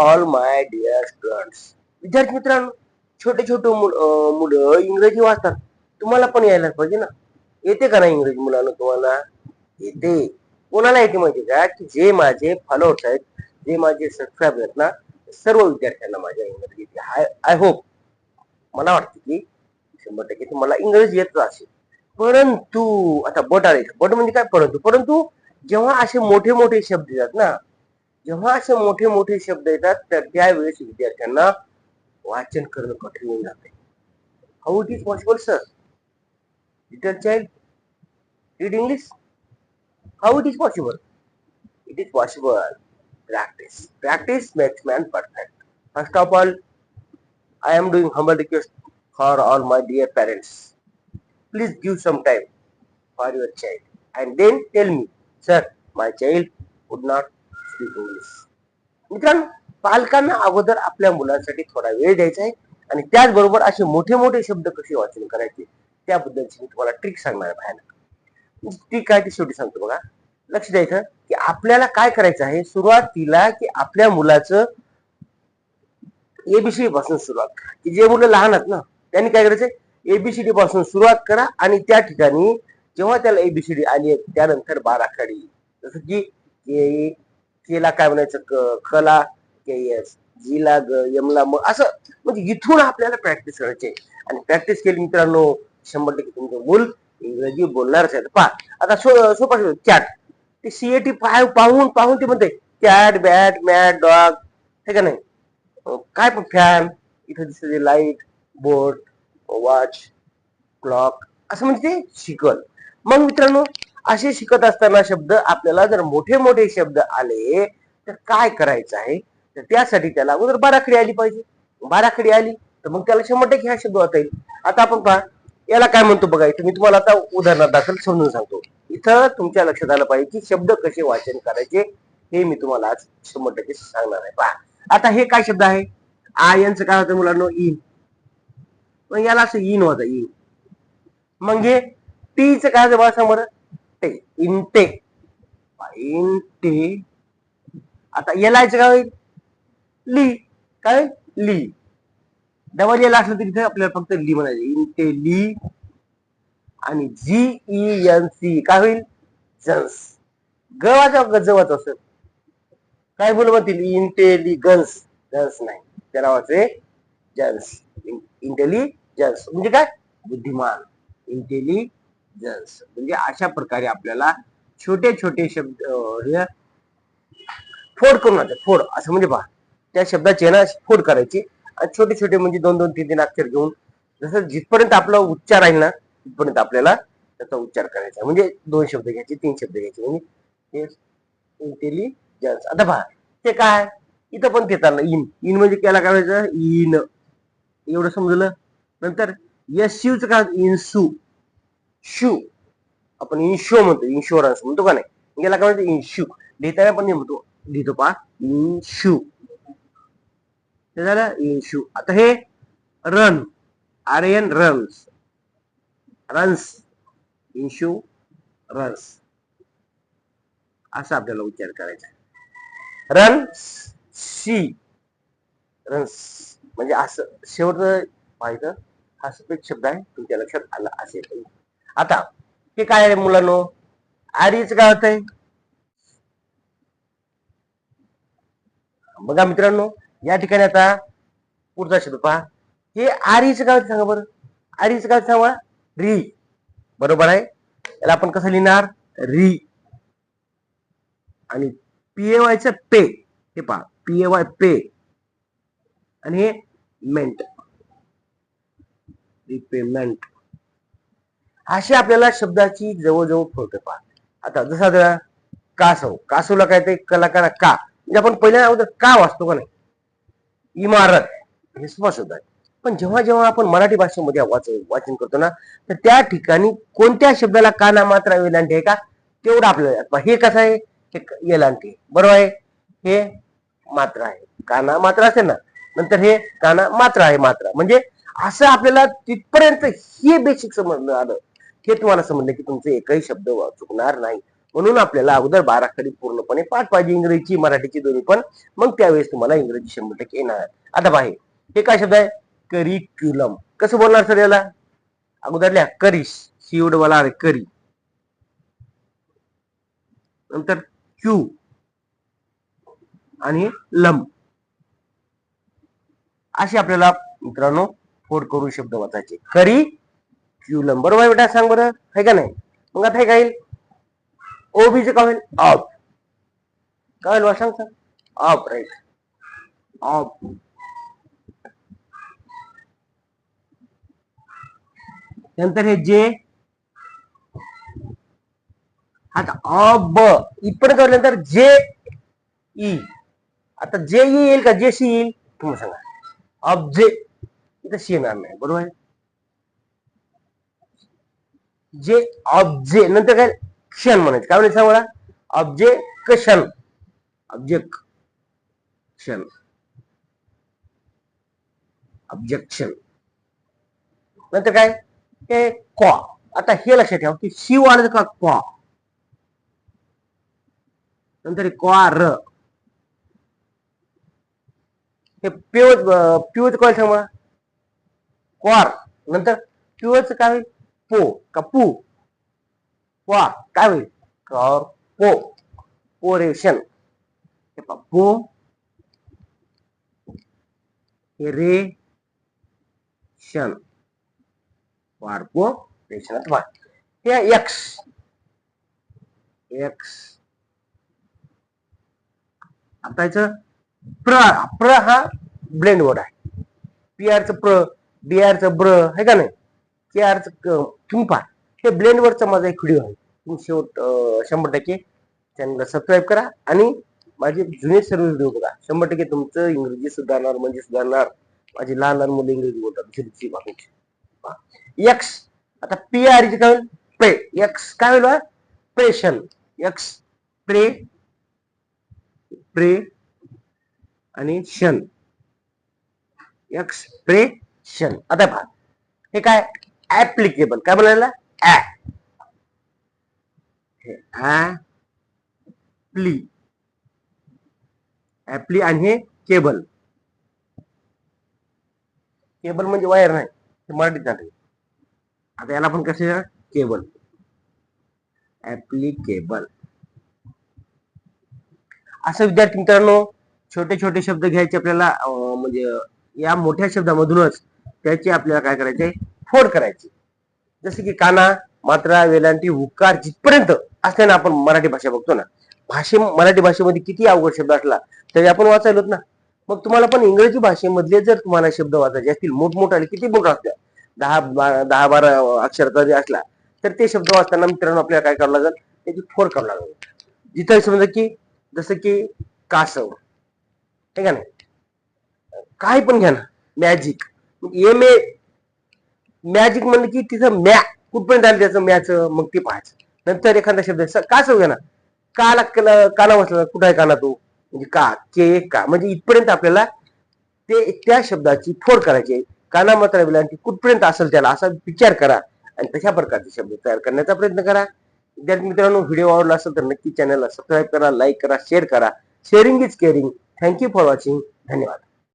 All my dear students विद्यार्थी मित्रांनो छोटे छोटे मुलं इंग्रजी वाचतात. तुम्हाला पण यायला पाहिजे ना. येते का ना इंग्रजी मुलांना तुम्हाला? येते. कोणाला येते माहिती का? की जे माझे फॉलोअर्स आहेत जे माझे सबस्क्राईबर आहेत ना सर्व विद्यार्थ्यांना माझ्या इंग्रजी येते. आय आय होप मला वाटतं की शंभर टक्के तुम्हाला इंग्रजी येतच असेल. परंतु आता बट आले बट म्हणजे काय? परंतु परंतु जेव्हा असे मोठे मोठे शब्द येतात ना जेव्हा असे मोठे मोठे शब्द येतात तर त्यावेळेस विद्यार्थ्यांना वाचन करणं कठीण होऊन जाते how it is possible sir little child read English how it is possible it is possible practice practice makes man perfect first of all i am doing humble request for all my dear parents please give some time for your child and then tell me sir my child would not speak मित्रांनो पालकांना अगोदर आपल्या मुलांसाठी थोडा वेळ द्यायचा आहे आणि त्याचबरोबर असे मोठे मोठे शब्द कसे वाचन करायचे त्याबद्दलची मी तुम्हाला ट्रिक सांगणार भयानक ट्रिक काय ती शेवटी सांगतो बघा. लक्ष द्यायचं की आपल्याला काय करायचं आहे? सुरुवातीला की आपल्या मुलाचं एबीसीडी पासून सुरुवात करा. की जे मुलं लहान आहेत ना त्यांनी काय करायचं एबीसीडी पासून सुरुवात करा आणि त्या ठिकाणी जेव्हा त्याला एबीसीडी आली त्यानंतर बाराखाडी. जसं की केला काय म्हणायचं क खला के एस जीला ग यमला म असं म्हणजे इथून आपल्याला प्रॅक्टिस करायची. आहे. आणि प्रॅक्टिस केली मित्रांनो शंभर टक्के तुमचं मूल इंग्रजी बोलणारच आहे पहा आता सो सोपा चॅट ते सीएटी पाय पाहून पाहून ते म्हणते कॅट बॅट मॅट डॉग हे का नाही? काय पण फॅन इथं दिसते लाइट बोट वॉच क्लॉक असं म्हणजे ते शिकल. मग मित्रांनो असे शिकत असताना शब्द आपल्याला जर मोठे मोठे शब्द आले तर काय करायचं आहे? तर त्यासाठी त्याला अगोदर बाराखडी आली पाहिजे. बाराखडी आली तर मग त्याला शंभर टक्के हा शब्द होता येईल. आता आपण पहा याला काय म्हणतो बघा इथं मी तुम्हाला आता उदाहरणात दाखल समजून सांगतो. इथं तुमच्या लक्षात आलं पाहिजे की शब्द कसे वाचन करायचे हे मी तुम्हाला आज शंभर टक्के सांगणार आहे. पहा आता हे काय शब्द आहे? आयनचं काय होतं मुलांनो? इन. मग याला असं इन होतं इन. मग हे टीचं काय होतं बघा समोर? इंटे इंटे इंटे आता यालायचं काय होईल? ली काय? ली डबल एल असलं तरी इथे आपल्याला फक्त ली म्हणायचं. इंटे ली आणि जी ई एन सी काय होईल? जन्स गवाचा गजवाच असेल काय बोल म्हणतील? इंटेलिगन्स जन्स नाही. त्या नावाचे जन्स इंटेलिजन्स म्हणजे काय? बुद्धिमान. इंटेलिजन्स म्हणजे अशा प्रकारे आपल्याला छोटे छोटे शब्द फोड करून आता फोड. असं म्हणजे पहा त्या शब्दाची आहे ना फोड करायची. आणि छोटे छोटे म्हणजे दोन दोन तीन तीन अक्षर घेऊन जसं जिथपर्यंत आपला उच्चार आहे ना तिथपर्यंत आपल्याला त्याचा उच्चार करायचा. म्हणजे दोन शब्द घ्यायचे तीन शब्द घ्यायचे. म्हणजे इंटेलिजन्स आता पहा ते काय? इथं पण ते चाललं. इन. इन म्हणजे त्याला काय करायचं इन. एवढं समजलं? नंतर यस यूच काय? इन्सू. शू आपण इन्शो म्हणतो इन्शुरन्स म्हणतो का नाही? याला काय म्हणतो इन्शू लिहिताना पण म्हणतो लिहितो पहा इन्शू हे झालं इन्शू आता हे run R N runs runs इन्शू runs असा आपल्याला उच्चार करायचा रन सी रन्स म्हणजे असं शेवट पाहिजे. हा सफेद शब्द आहे तुमच्या लक्षात आला असेल. आता हे काय आहे मुलांनो? आरीच काय होत आहे बघा मित्रांनो या ठिकाणी आता पुढचा शब्द पहा. हे आरीच काय होतं सांगा बरं? आरीच काय सांगा? री. बरोबर आहे? याला आपण कसं लिहिणार? री. आणि पीए वायचं पे. हे पहा पीए वाय पे. आणि हे मेंट. रिपेमेंट अशी आपल्याला शब्दाची जवळजवळ फळते पहा आता जसा जरा कासव कासवला काय ते कलाकार का? म्हणजे आपण पहिल्या अगोदर का वाचतो का नाही? इमारत हे सोपा शब्द आहे. पण जेव्हा जेव्हा आपण मराठी भाषेमध्ये वाच वाचन करतो ना तर त्या ठिकाणी कोणत्या शब्दाला काना मात्र वेलांटी आहे का? तेवढं आपल्याला हे कसं आहे? हे येलांटी वेलांटी. बरोबर आहे? हे मात्र आहे. काना मात्र असेल ना? नंतर हे काना मात्र आहे मात्र. म्हणजे असं आपल्याला तिथपर्यंत हे बेसिक समजलं आलं. हे तुम्हाला समजलं की तुमचे एकही शब्द चुकणार नाही. म्हणून आपल्याला अगोदर बारा खडी पूर्णपणे पाठ पाहिजे इंग्रजीची मराठीची दोन्ही पण. मग त्यावेळेस तुम्हाला इंग्रजी शंभर टक्के येणार. आता बाहेर हे. काय शब्द आहे? करिक्युलम कसं बोलणार सर याला? अगोदर लिहा. करीस शिवड वाला अरे करी. नंतर क्यू. आणि लम. असे आपल्याला मित्रांनो फोड करून शब्द वाचायचे. करी क्यू नंबर वाय बेटा सांग बरं. आहे का नाही? मग आता हे काय येईल? ओबीचे काय होईल ऑफ काय होईल सांग सांग ऑफ राईट ऑफ नंतर हे जे. आता अ ब इथपर्यंत e नंतर जे ई आता जे ई येईल का? जे सी येईल? तुम्ही सांगा. ऑब्जे इथं सी येणार नाही. बरोबर आहे? जे ऑब्जे नंतर काय? क्षण म्हणायचं. काय म्हणायचं सांग मला ऑब्जे कशन ऑब्जेक्ट क्षण. ऑब्जेक्शन नंतर काय? ते क्वा. आता हे लक्षात ठेवा की शिव आलं का क्वा? नंतर क्वा र. हे पिवत पिवत कॉल सांग मला क्वार. नंतर पिवच काय? होईल पो कपू वा काय होईल कॉर पोरेशन हे पो हे रे शन वाढपो रेशनात वाढ हे एक्स एक्स आता याचं प्र प्र हा ब्लेंड वर्ड आहे पी आरचं प्र डी आरचं ब्र आहे का नाही के आर तुम्ही हे ब्लेंडवरचा माझा एक व्हिडिओ आहे. तुम्ही शेवट शंभर टक्के चॅनलला सबस्क्राईब करा आणि माझे जुने सर्व व्हिडिओ बघा. शंभर टक्के तुमचं इंग्रजी सुधारणार म्हणजे सुधारणार. माझी लहान लहान मुलं इंग्रजी बोलतात. झिरची एक्स आता पी आर काय होईल? प्रे एक्स काय होईल? प्रेशन एक्स प्रे प्रे आणि शन एक्सप्रेशन आता पहा. हे काय? ऍप्लिकेबल काय बोलायला? ऍप्ली ऍप्ली आणि हे केबल. केबल म्हणजे वायर नाही ते मराठीत नाही आता याला आपण कसं केबल. ऍप्लिकेबल असं विद्यार्थी मित्रांनो छोटे छोटे शब्द घ्यायचे आपल्याला म्हणजे या मोठ्या शब्दामधूनच त्याची आपल्याला काय करायचे फोड करायची. जसे की काना मात्रा वेलांटी हुकार जिथपर्यंत असल्यानं आपण मराठी भाषा बघतो ना भाषे मराठी भाषेमध्ये किती अवघड शब्द असला तरी आपण वाचायलोत ना. मग तुम्हाला पण इंग्रजी भाषेमधले जर तुम्हाला शब्द वाचायचे असतील मोठमोठाले किती मोठा असल्या दहा बा- दहा बारा अक्षराचा जरी असला तर ते शब्द वाचताना मित्रांनो आपल्याला काय करावं लागेल? त्याची फोड करावं लागेल. जिथं समजा की जसं की कासव हे का नाही काय पण घ्या ना. मॅजिक एम ए मॅजिक म्हणलं की तिथं मॅ कुठपर्यंत आलं त्याचं मॅच मग ते पाहायचं. नंतर एखादा शब्द का कासव ना काला काना वाचला कुठं आहे काना तो? म्हणजे का? के का? म्हणजे इथपर्यंत आपल्याला ते त्या शब्दाची फोड करायची आहे. काना मात्र वेलांटी कुठपर्यंत असेल त्याला असा विचार करा. आणि तशा प्रकारचे शब्द तयार करण्याचा प्रयत्न करा. विद्यार्थी मित्रांनो व्हिडिओ आवडला असेल तर नक्की चॅनलला सबस्क्राईब करा लाईक करा शेअर करा. Sharing is caring thank you for watching धन्यवाद.